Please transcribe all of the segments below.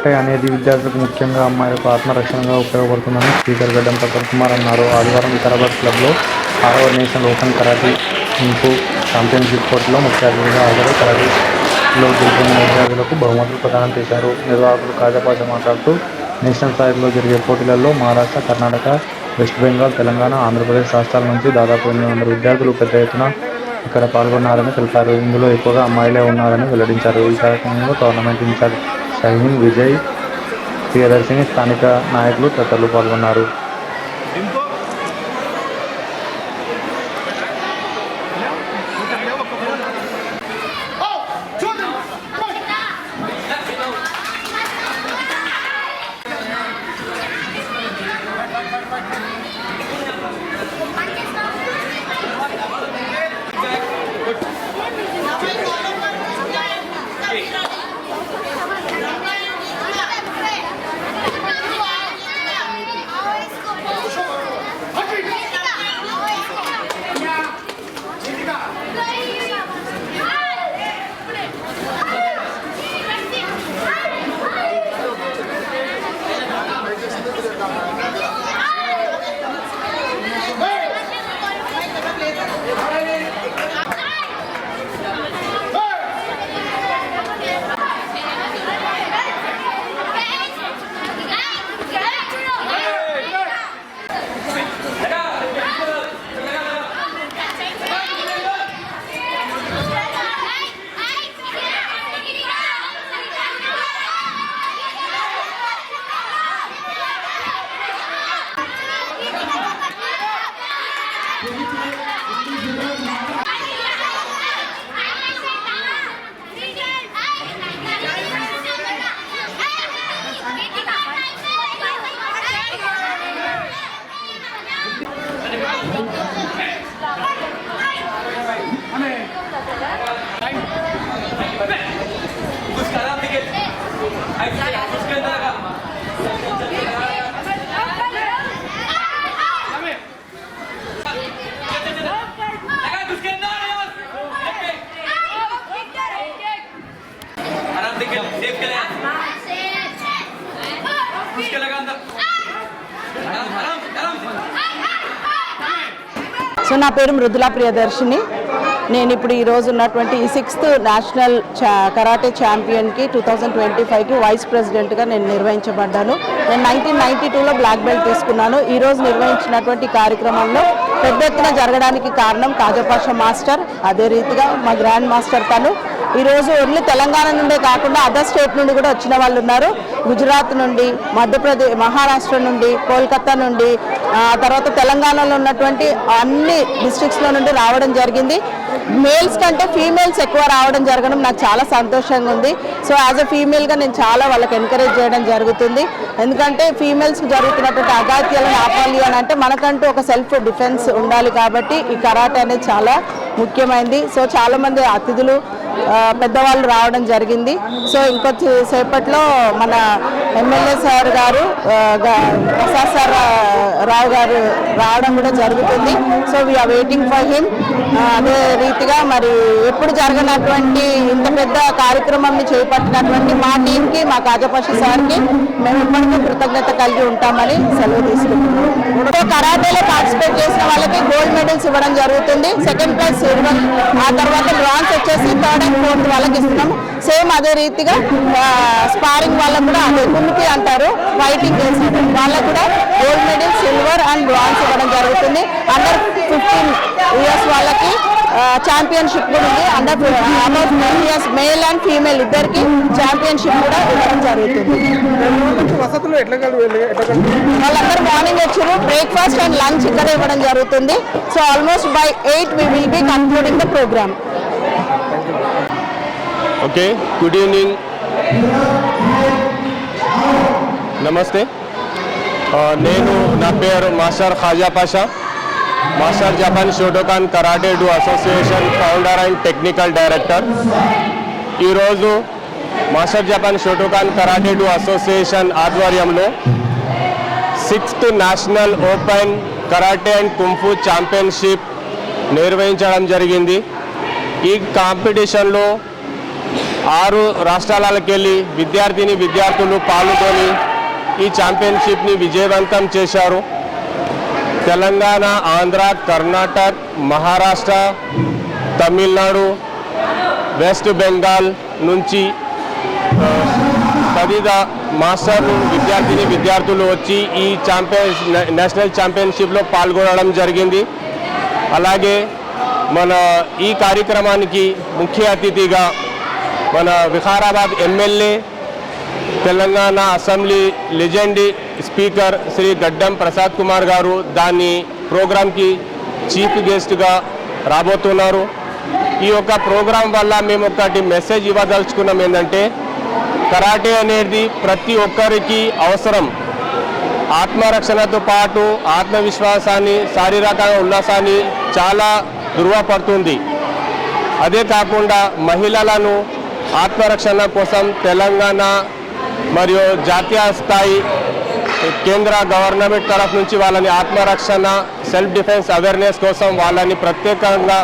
Karate అనేది విద్యార్థులకు ముఖ్యంగా అమ్మాయిలకు ఆత్మరక్షణగా ఉపయోగపడుతుందని స్పీకర్ గడ్డం ప్రసన్న కుమార్ అన్నారు. ఆదివారం వికారాబాద్ క్లబ్లో ఆరవ నేషనల్ ఓపెన్ కరాటీ ఇంపు ఛాంపియన్షిప్ పోటీలో ముఖ్య అతిథిగా హాజరు కరాటీలో గెలుపొందిన విద్యార్థులకు బహుమతులు ప్రదానం చేశారు. నిర్వాహకులు కాజాపాష మాట్లాడుతూ నేషనల్ స్థాయిలో జరిగే పోటీలలో మహారాష్ట్ర కర్ణాటక వెస్ట్ బెంగాల్ తెలంగాణ ఆంధ్రప్రదేశ్ రాష్ట్రాల నుంచి దాదాపు ఎనిమిది వందల విద్యార్థులు పెద్ద ఎత్తున ఇక్కడ పాల్గొన్నారని తెలిపారు. ఇందులో ఎక్కువగా అమ్మాయిలే ఉన్నారని వెల్లడించారు. ఈ కార్యక్రమంలో టోర్నమెంట్ ఇన్ఛార్జ్ షహీన్ విజయ్ ప్రియదర్శిని స్థానిక నాయకులు తదితరులు పాల్గొన్నారు. సో నా పేరు మృదులా ప్రియదర్శిని. నేను ఇప్పుడు ఈరోజు ఉన్నటువంటి ఈ సిక్స్త్ నేషనల్ చా కరాటే ఛాంపియన్కి టూ థౌజండ్ ట్వంటీ ఫైవ్కి వైస్ ప్రెసిడెంట్గా నేను నిర్వహించబడ్డాను. నేను నైన్టీన్ నైన్టీ టూలో బ్లాక్ బెల్ట్ తీసుకున్నాను. ఈరోజు నిర్వహించినటువంటి కార్యక్రమంలో పెద్ద ఎత్తున జరగడానికి కారణం కాజపాష మాస్టర్. అదే రీతిగా మా గ్రాండ్ మాస్టర్ తను. ఈరోజు ఓన్లీ తెలంగాణ నుండే కాకుండా అదర్ స్టేట్ నుండి కూడా వచ్చిన వాళ్ళు ఉన్నారు. గుజరాత్ నుండి మధ్యప్రదేశ్ మహారాష్ట్ర నుండి కోల్కతా నుండి తర్వాత తెలంగాణలో ఉన్నటువంటి అన్ని డిస్ట్రిక్ట్స్లో నుండి రావడం జరిగింది. మేల్స్ కంటే ఫీమేల్స్ ఎక్కువ రావడం జరగడం నాకు చాలా సంతోషంగా ఉంది. సో యాజ్ అ ఫీమేల్గా నేను చాలా వాళ్ళకి ఎంకరేజ్ చేయడం జరుగుతుంది. ఎందుకంటే ఫీమేల్స్కి జరుగుతున్నటువంటి అగాత్యాలను ఆపాలి అని అంటే మనకంటూ ఒక సెల్ఫ్ డిఫెన్స్ ఉండాలి కాబట్టి ఈ కరాటే అనేది చాలా ముఖ్యమైనది సో చాలామంది అతిథులు పెద్దవాళ్ళు రావడం జరిగింది. సో ఇంకొద్ది సేపట్లో మన ఎమ్మెల్యే సార్ గారు ప్రసాద్ సార్ రావు గారు రావడం కూడా జరుగుతుంది. So we are waiting for him అదే రీతిగా మరి ఎప్పుడు జరగనటువంటి ఇంత పెద్ద కార్యక్రమాన్ని చేపట్టినటువంటి మా టీంకి మా కాజపక్ష సార్కి మేము ఎప్పటికీ కృతజ్ఞత కలిగి ఉంటామని సెలవు తీసుకుంటున్నాం. కరాటే కరాటేలో పార్టిసిపేట్ చేసిన వాళ్ళకి గోల్డ్ మెడల్స్ ఇవ్వడం జరుగుతుంది. సెకండ్ ప్రైజ్ సిల్వర్ ఆ తర్వాత బ్రాన్స్ వచ్చేసి థర్డ్ అండ్ ఫోర్త్ వాళ్ళకి ఇస్తున్నాము. సేమ్ అదే రీతిగా స్పారింగ్ వాళ్ళకు కూడా అదే కుమికి అంటారు. ఫైటింగ్ వాళ్ళకు కూడా gold medal silver and bronze ఇవ్వడం జరుగుతుంది. అండర్ ఫిఫ్టీన్ ఇయర్స్ వాళ్ళకి ఛాంపియన్షిప్ కూడా ఉంది. Under about years male and female ఇద్దరికి ఛాంపియన్షిప్ కూడా ఇవ్వడం జరుగుతుంది. వాళ్ళందరూ మార్నింగ్ వచ్చారు. బ్రేక్ఫాస్ట్ అండ్ లంచ్ ఇక్కడ ఇవ్వడం జరుగుతుంది. So almost by eight we will be concluding the program okay good evening నమస్తే నేను నా పేరు master Khaja Pasha. Master Japan Shotokan karate do association founder and technical director ఈరోజు master Japan Shotokan karate do association ఆధ్వర్యంలో sixth national open karate and kung fu championship నిర్వహించడం జరిగింది. ఈ కాంపిటీషన్లో ఆరు రాష్ట్రాలకెళ్ళి విద్యార్థిని విద్యార్థులు పాల్గొని ఈ ఛాంపియన్షిప్ని విజయవంతం చేశారు. తెలంగాణ ఆంధ్ర కర్ణాటక మహారాష్ట్ర తమిళనాడు వెస్ట్ బెంగాల్ నుంచి ఆ, మాస్టర్ మాస్టర్లు విద్యార్థిని విద్యార్థులు వచ్చి ఈ ఛాంపియన్ నేషనల్ ఛాంపియన్షిప్లో పాల్గొనడం జరిగింది. అలాగే మన ఈ కార్యక్రమానికి ముఖ్య అతిథిగా మన Vikarabad MLA Telangana assembly legend speaker Shri Gaddam Prasad Kumar గారు దాన్ని ప్రోగ్రాంకి చీఫ్ గెస్ట్గా రాబోతున్నారు. ఈ యొక్క ప్రోగ్రాం వల్ల మేము ఒకటి మెసేజ్ ఇవ్వదలుచుకున్నాం ఏంటంటే కరాటే అనేది ప్రతి ఒక్కరికి అవసరం. ఆత్మరక్షణతో పాటు ఆత్మవిశ్వాసాన్ని శారీరక ఉల్లాసాన్ని చాలా ధృవపడుతుంది అదే కాకుండా మహిళలను ఆత్మరక్షణ కోసం తెలంగాణ మరియు జాతీయ స్థాయి కేంద్ర గవర్నమెంట్ తరఫు నుంచి వాళ్ళని ఆత్మరక్షణ సెల్ఫ్ డిఫెన్స్ అవేర్నెస్ కోసం వాళ్ళని ప్రత్యేకంగా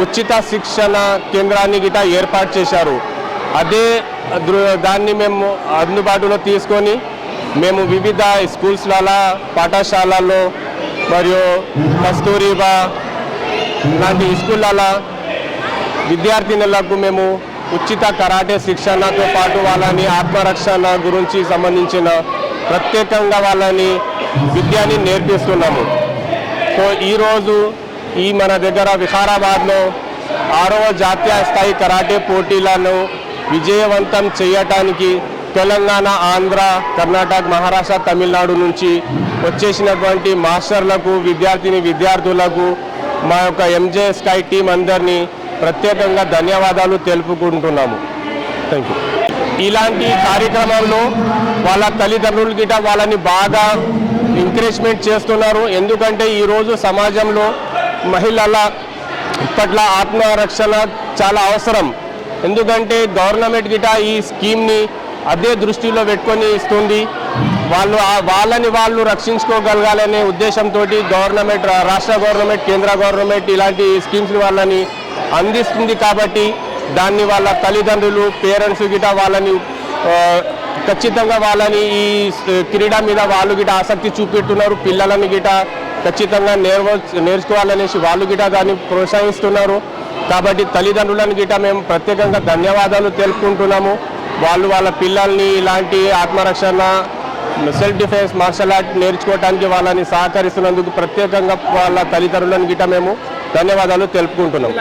ఉచిత శిక్షణ కేంద్రాన్ని గిట ఏర్పాటు చేశారు. అదే దృ- దాన్ని మేము అందుబాటులో తీసుకొని మేము వివిధ స్కూల్స్లలో పాఠశాలల్లో మరియు కస్తూరిబా లాంటి స్కూళ్ళలో విద్యార్థినులకు మేము ఉచిత కరాటే శిక్షణతో పాటు వాళ్ళని ఆత్మరక్షణ గురించి సంబంధించిన ప్రత్యేకంగా వాళ్ళని విద్యని నేర్పిస్తున్నాము. సో ఈరోజు ఈ మన దగ్గర వికారాబాద్లో ఆరవ జాతీయ స్థాయి కరాటే పోటీలను విజయవంతం చేయటానికి తెలంగాణ ఆంధ్ర కర్ణాటక మహారాష్ట్ర తమిళనాడు నుంచి వచ్చేసినటువంటి మాస్టర్లకు విద్యార్థిని విద్యార్థులకు మా యొక్క ఎంజే స్కై టీం అందరినీ ప్రత్యేకంగా ధన్యవాదాలు తెలుపుకుంటున్నాము. థ్యాంక్ యూ ఇలాంటి కార్యక్రమంలో వాళ్ళ తల్లిదండ్రులు గిట వాళ్ళని బాగా ఎంకరేజ్మెంట్ చేస్తున్నారు. ఎందుకంటే ఈరోజు సమాజంలో మహిళల పట్ల ఆత్మరక్షణ చాలా అవసరం. ఎందుకంటే గవర్నమెంట్ గిట ఈ స్కీమ్ని అదే దృష్టిలో పెట్టుకొని ఇస్తుంది. వాళ్ళు వాళ్ళని వాళ్ళు రక్షించుకోగలగాలనే ఉద్దేశంతో గవర్నమెంట్ రాష్ట్ర గవర్నమెంట్ కేంద్ర గవర్నమెంట్ ఇలాంటి స్కీమ్స్ వాళ్ళని అందిస్తుంది కాబట్టి దాన్ని వాళ్ళ తల్లిదండ్రులు పేరెంట్స్ గిట వాళ్ళని ఖచ్చితంగా వాళ్ళని ఈ క్రీడ మీద వాళ్ళు గిట ఆసక్తి చూపెట్టున్నారు పిల్లలని గిట ఖచ్చితంగా నేర్వ నేర్చుకోవాలనేసి వాళ్ళు గిట దాన్ని ప్రోత్సహిస్తున్నారు. కాబట్టి తల్లిదండ్రులను గిట మేము ప్రత్యేకంగా ధన్యవాదాలు తెలుపుకుంటున్నాము. వాళ్ళు వాళ్ళ పిల్లల్ని ఇలాంటి ఆత్మరక్షణ సెల్ఫ్ డిఫెన్స్ మార్షల్ ఆర్ట్ నేర్చుకోవడానికి వాళ్ళని సహకరిస్తున్నందుకు ప్రత్యేకంగా వాళ్ళ తల్లిదండ్రులను గిట మేము ధన్యవాదాలు తెలుపుకుంటున్నాం.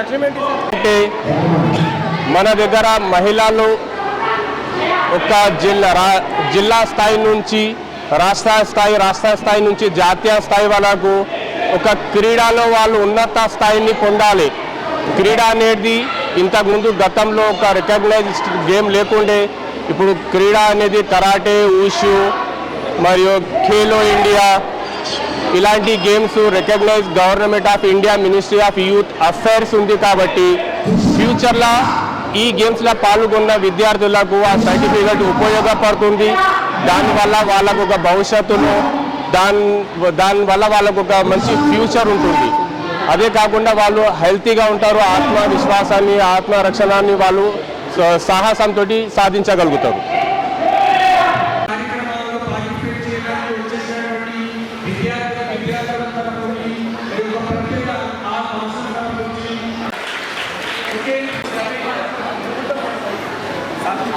అంటే మన దగ్గర మహిళలు ఒక జిల్లా రా జిల్లా స్థాయి నుంచి రాష్ట్ర స్థాయి రాష్ట్ర స్థాయి నుంచి జాతీయ స్థాయి వరకు ఒక క్రీడలో వాళ్ళు ఉన్నత స్థాయిని పొందాలి. క్రీడ అనేది ఇంతకుముందు గతంలో ఒక రికగ్నైజ్డ్ గేమ్ లేకుండే ఇప్పుడు క్రీడ అనేది కరాటే ఊషు మరియు ఖేలో ఇండియా ఇలాంటి games recognise government of India ministry of youth affairs ఉంది కాబట్టి ఫ్యూచర్లో ఈ గేమ్స్లో పాల్గొన్న విద్యార్థులకు ఆ సర్టిఫికేట్ ఉపయోగపడుతుంది. దానివల్ల వాళ్ళకు ఒక భవిష్యత్తును దాని దానివల్ల వాళ్ళకు ఒక మంచి ఫ్యూచర్ ఉంటుంది. అదే కాకుండా వాళ్ళు హెల్తీగా ఉంటారు ఆత్మవిశ్వాసాన్ని ఆత్మరక్షణాన్ని వాళ్ళు సాహసంతో సాధించగలుగుతారు.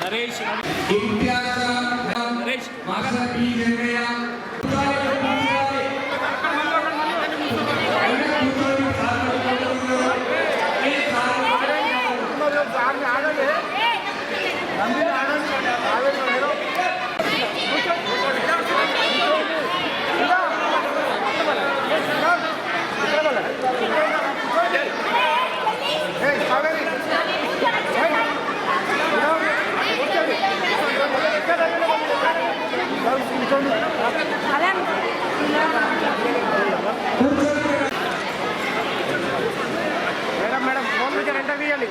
నరేష్. నరేష్. Master P. వెంకయ్య.